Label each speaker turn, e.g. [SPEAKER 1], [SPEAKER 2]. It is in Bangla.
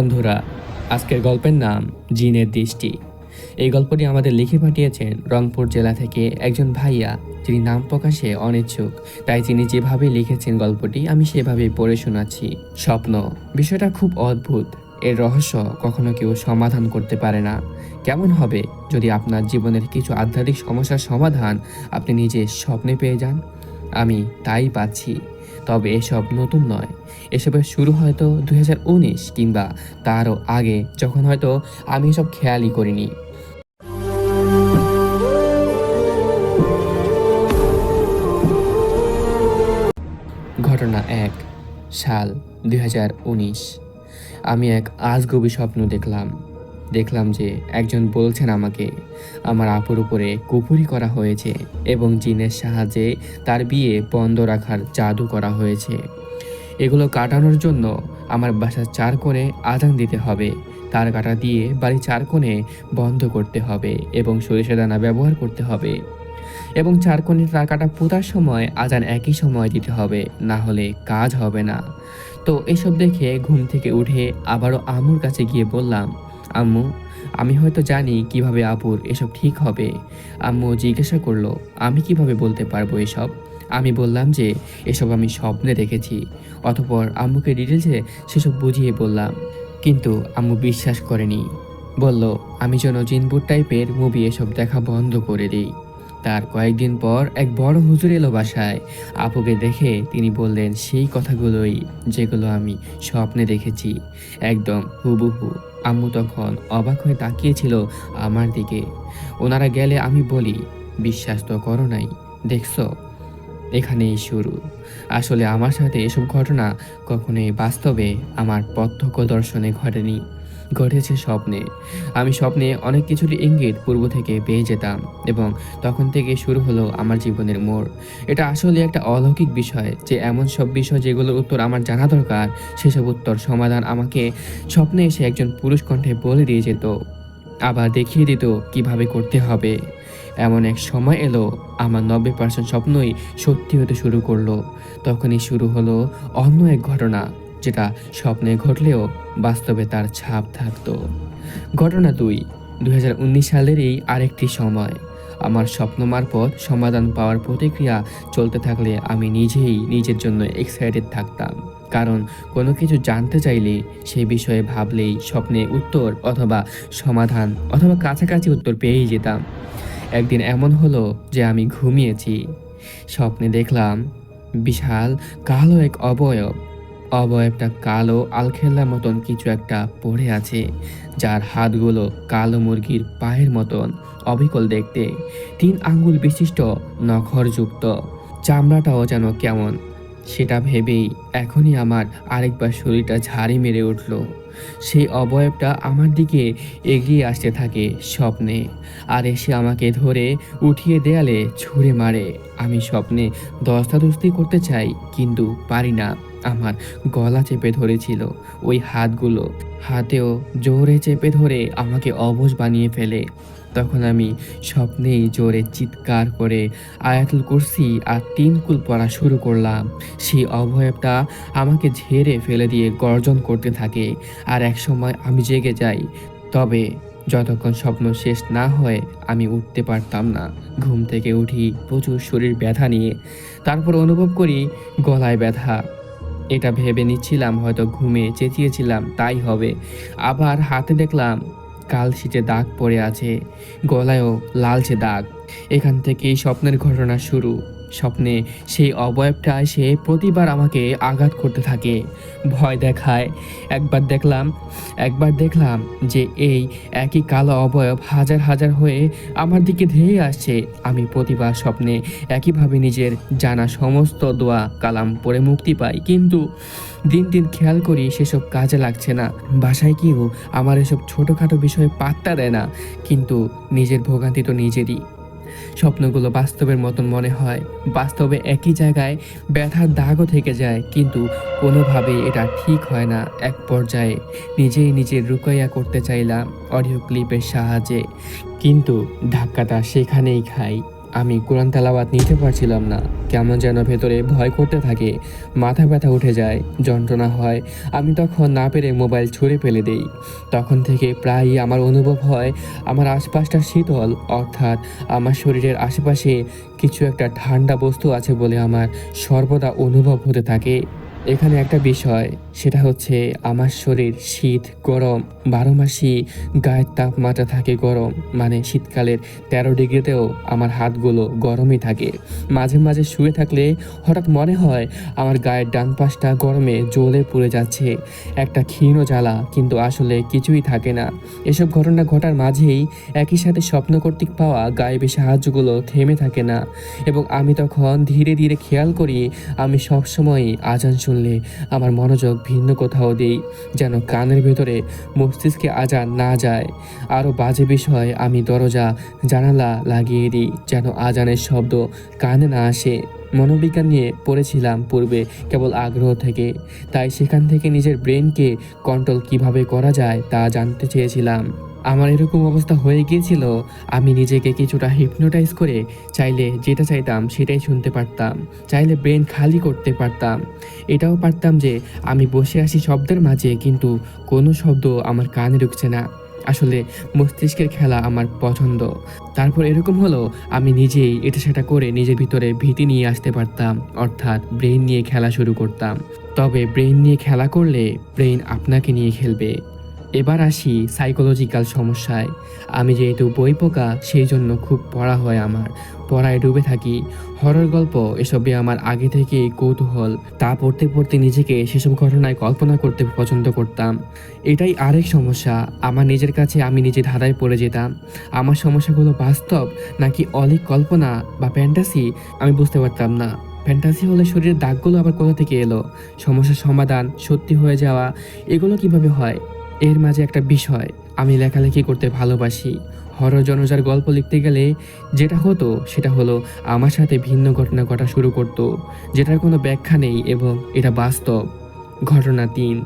[SPEAKER 1] বন্ধুরা, আজকের গল্পের নাম জিনের দৃষ্টি। এই গল্পটি আমাদের লিখে পাঠিয়েছেন রংপুর জেলা থেকে একজন ভাইয়া, যিনি নাম প্রকাশে অনিচ্ছুক। তাই তিনি যেভাবে লিখেছেন গল্পটি, আমি সেভাবেই পড়ে শোনাচ্ছি। স্বপ্ন, বিষয়টা খুব অদ্ভুত। এর রহস্য কখনো কেউ সমাধান করতে পারে না। কেমন হবে যদি আপনার জীবনের কিছু আধ্যাত্মিক সমস্যার সমাধান আপনি নিজে স্বপ্নে পেয়ে যান? আমি তাই পাচ্ছি। তবে এসব নতুন নয়। এসবের শুরু হয়তো দুই হাজার উনিশ কিংবা তারও আগে, যখন হয়তো আমি এসব খেয়ালই করিনি। ঘটনা এক, সাল দু হাজার উনিশ। আমি এক আজগবি স্বপ্ন দেখলাম। দেখলাম যে একজন বলছেন আমাকে, আমার আপুর উপরে কুপুরি করা হয়েছে এবং জিনের সাহায্যে তার বিয়ে বন্ধ রাখার জাদু করা হয়েছে। এগুলো কাটানোর জন্য আমার বাসার চার কোণে আজান দিতে হবে। তার কাটা দিয়ে বাড়ি চার কোণে বন্ধ করতে হবে এবং সরিষা দানা ব্যবহার করতে হবে। এবং চার কোণে তার কাটা পোতার সময় আজান একই সময় দিতে হবে, না হলে কাজ হবে না। তো এসব দেখে ঘুম থেকে উঠে আবারও আমুর কাছে গিয়ে বললাম আম্মু, আমি হয়তো জানি কীভাবে আপুর এসব ঠিক হবে। আম্মু জিজ্ঞাসা করল, আমি কীভাবে বলতে পারব এসব? আমি বললাম যে, এসব আমি স্বপ্নে দেখেছি। অতপর আম্মুকে ডিটেলসে সেসব বুঝিয়ে বললাম। কিন্তু আম্মু বিশ্বাস করেনি। বলল, আমি যেন জিনবুট টাইপের মুভি এসব দেখা বন্ধ করে দিই। তার কয়েকদিন পর এক বড় হুজুর এলো বাসায়। আপুকে দেখে তিনি বললেন, সেই কথাগুলোই যেগুলো আমি স্বপ্নে দেখেছি। একদম হুবহু। আম্মু তখন অবাক হয়ে তাকিয়েছিল আমার দিকে। ওনারা গেলে আমি বলি, বিশ্বাস তো করো নাই, দেখছ? এখানেই শুরু। আসলে আমার সাথে এসব ঘটনা কখনোই বাস্তবে আমার প্রত্যক্ষ দর্শনে ঘটেনি। ঘটেছে স্বপ্নে। আমি স্বপ্নে অনেক কিছুরই ইঙ্গিত পূর্ব থেকে পেয়ে যেতাম এবং তখন থেকে শুরু হলো আমার জীবনের মোড়। এটা আসলে একটা অলৌকিক বিষয় যে এমন সব বিষয় যেগুলোর উত্তর আমার জানা দরকার, সেসব উত্তর সমাধান আমাকে স্বপ্নে এসে একজন পুরুষ কণ্ঠে বলে দিয়ে যেত, আবার দেখিয়ে দিত কীভাবে করতে হবে। এমন এক সময় এলো, আমার নব্বই পার্সেন্ট স্বপ্নই সত্যি হতে শুরু করল। তখনই শুরু হলো অন্য এক ঘটনা। যেটা স্বপ্নে ঘটলেও বাস্তবে তার ছাপ থাকতো। ঘটনা দুই দুই সালেরই আরেকটি সময়। আমার স্বপ্ন মারফত সমাধান পাওয়ার প্রতিক্রিয়া চলতে থাকলে আমি নিজেই নিজের জন্য এক্সাইটেড থাকতাম। কারণ কোনো কিছু জানতে চাইলে সেই বিষয়ে ভাবলেই স্বপ্নে উত্তর অথবা সমাধান অথবা কাছাকাছি উত্তর পেয়েই যেতাম। একদিন এমন হলো যে আমি ঘুমিয়েছি। স্বপ্নে দেখলাম বিশাল কালো এক অবয়ব অবয়বটা কালো আলখেল্লার মতন কিছু একটা পড়ে আছে, যার হাতগুলো কালো মুরগির পায়ের মতন অবিকল দেখতে। তিন আঙ্গুল বিশিষ্ট নখরযুক্ত। চামড়াটাও যেন কেমন। সেটা ভেবেই এখনই আমার আরেকবার শরীরটা ঝাড়ি মেরে উঠল। সেই অবয়বটা আমার দিকে এগিয়ে আসতে থাকে স্বপ্নে, আর এসে আমাকে ধরে উঠিয়ে দেয়ালে ছুঁড়ে মারে। আমি স্বপ্নে দস্তাদস্তি করতে চাই, কিন্তু পারি না। আমার গলা চেপে ধরেছিল। ওই হাতগুলো হাতেও জোরে চেপে ধরে আমাকে অবশ বানিয়ে ফেলে। তখন আমি স্বপ্নেই জোরে চিৎকার করে আয়াতুল কুরসি আর তিন কুল পড়া শুরু করলাম। সেই অভয়টা আমাকে ঝেড়ে ফেলে দিয়ে গর্জন করতে থাকে আর এক সময় আমি জেগে যাই। তবে যতক্ষণ স্বপ্ন শেষ না হয় আমি উঠতে পারতাম না। ঘুম থেকে উঠি প্রচুর শরীর ব্যথা নিয়ে। তারপর অনুভব করি গলায় ব্যথা। এটা ভেবে নিচ্ছিলাম, হয়তো ঘুমে চেঁচিয়েছিলাম, তাই হবে। আবার হাতে দেখলাম, কাল কালশিটে দাগ পড়ে আছে, গলায়ও লালচে দাগ। এখান থেকেই স্বপ্নের ঘটনা শুরু। স্বপ্নে সেই অবয়বটা এসে প্রতিবার আমাকে আঘাত করতে থাকে। ভয় দেখায়। একবার দেখলাম একবার দেখলাম যে এই একই কালো অবয়ব হাজার হাজার হয়ে আমার দিকে ধেয়ে আসছে। আমি প্রতিবার স্বপ্নে একইভাবে নিজের জানা সমস্ত দোয়া, কালাম পড়ে মুক্তি পাই। কিন্তু দিন দিন খেয়াল করি সেসব কাজে লাগছে না। বাসায় কেউ আমার এসব ছোটোখাটো বিষয়ে পাত্তা দেয় না। কিন্তু নিজের ভোগান্তি তো নিজেরই। স্বপ্নগুলো বাস্তবের মতন মনে হয়। বাস্তবে একই জায়গায় ব্যথার দাগও থেকে যায়, কিন্তু কোনোভাবেই এটা ঠিক হয় না এক পর্যায়ে। নিজেই নিজের রুকাইয়া করতে চাইলাম অডিও ক্লিপের সাহায্যে। কিন্তু ধাক্কাটা সেখানেই খাই। আমি কোরআন তেলাওয়াত নিতে পারছিলাম না। কেমন যেন ভেতরে ভয় করতে থাকে। মাথা ব্যথা উঠে যায়, যন্ত্রণা হয়। আমি তখন না পেরে মোবাইল ছুঁড়ে ফেলে দেই। তখন থেকে প্রায়ই আমার অনুভব হয়, আমার আশপাশটা শীতল। অর্থাৎ আমার শরীরের আশেপাশে কিছু একটা ঠান্ডা বস্তু আছে বলে আমার সর্বদা অনুভব হতে থাকে। এখানে একটা বিষয়, সেটা হচ্ছে আমার শরীর শীত, গরম, বারো মাসই গায়ের তাপমাত্রা থাকে গরম মানে শীতকালের তেরো ডিগ্রিতেও আমার হাতগুলো গরমই থাকে। মাঝে মাঝে শুয়ে থাকলে হঠাৎ মনে হয় আমার গায়ের ডান পাশটা গরমে জ্বলে পড়ে যাচ্ছে। একটা ক্ষীণ জ্বালা, কিন্তু আসলে কিছুই থাকে না। এসব ঘটনা ঘটার মাঝেই একই সাথে স্বপ্ন কর্তৃক পাওয়া গায়েবী সাহায্যগুলো থেমে থাকে না। এবং আমি তখন ধীরে ধীরে খেয়াল করি, আমি সবসময়ই আজান শুনলে আমার মনোযোগ ভিন্ন কোথাও দিই, যেন কানের ভেতরে মস্তিষ্কে আজান না যায়। আরও বাজে বিষয় আমি দরজা, জানালা লাগিয়ে দিই, যেন আজানের শব্দ কানে না আসে। মনোবিজ্ঞান নিয়ে পড়েছিলাম পূর্বে কেবল আগ্রহ থেকে, তাই সেখান থেকে নিজের ব্রেনকে কন্ট্রোল কীভাবে করা যায় তা জানতে চেয়েছিলাম। আমার এরকম অবস্থা হয়ে গিয়েছিল, আমি নিজেকে কিছুটা হিপনোটাইজ করে চাইলে যেটা চাইতাম সেটাই শুনতে পারতাম, চাইলে ব্রেন খালি করতে পারতাম। এটাও পারতাম যে আমি বসে আসি শব্দের মাঝে, কিন্তু কোনো শব্দ আমার কানে ঢুকছে না। আসলে মস্তিষ্কের খেলা আমার পছন্দ। তারপর এরকম হলো, আমি নিজেই এটা সেটা করে নিজের ভিতরে ভীতি নিয়ে আসতে পারতাম, অর্থাৎ ব্রেন নিয়ে খেলা শুরু করতাম। তবে ব্রেন নিয়ে খেলা করলে ব্রেন আপনাকে নিয়ে খেলবে। এবার আসি সাইকোলজিক্যাল সমস্যায়। আমি যেহেতু বই পোকা, সেই জন্য খুব পড়া হয় আমার। পড়ায় ডুবে থাকি। হরর গল্প এসবে আমার আগে থেকেই কৌতূহল। তা পড়তে পড়তে নিজেকে সেসব ঘটনায় কল্পনা করতে পছন্দ করতাম। এটাই আরেক সমস্যা। আমার নিজের কাছে আমি নিজে ধাঁধায় পড়ে যেতাম। আমার সমস্যাগুলো বাস্তব নাকি অলিক কল্পনা বা ফ্যান্টাসি আমি বুঝতে পারতাম না। ফ্যান্টাসি হলে শরীরের দাগগুলো আবার কোথা থেকে এলো? সমস্যার সমাধান, সত্যি হয়ে যাওয়া, এগুলো কীভাবে হয়? এর মাঝে একটা বিষয়। আমি লেখালেখি করতে ভালোবাসি। হরর জনজার গল্প লিখতে গেলে যেটা হতো সেটা হলো আমার সাথে ভিন্ন ঘটনা ঘটা শুরু করতো। যেটার কোনো ব্যাখ্যা নেই এবং এটা বাস্তব। ঘটনা তিন।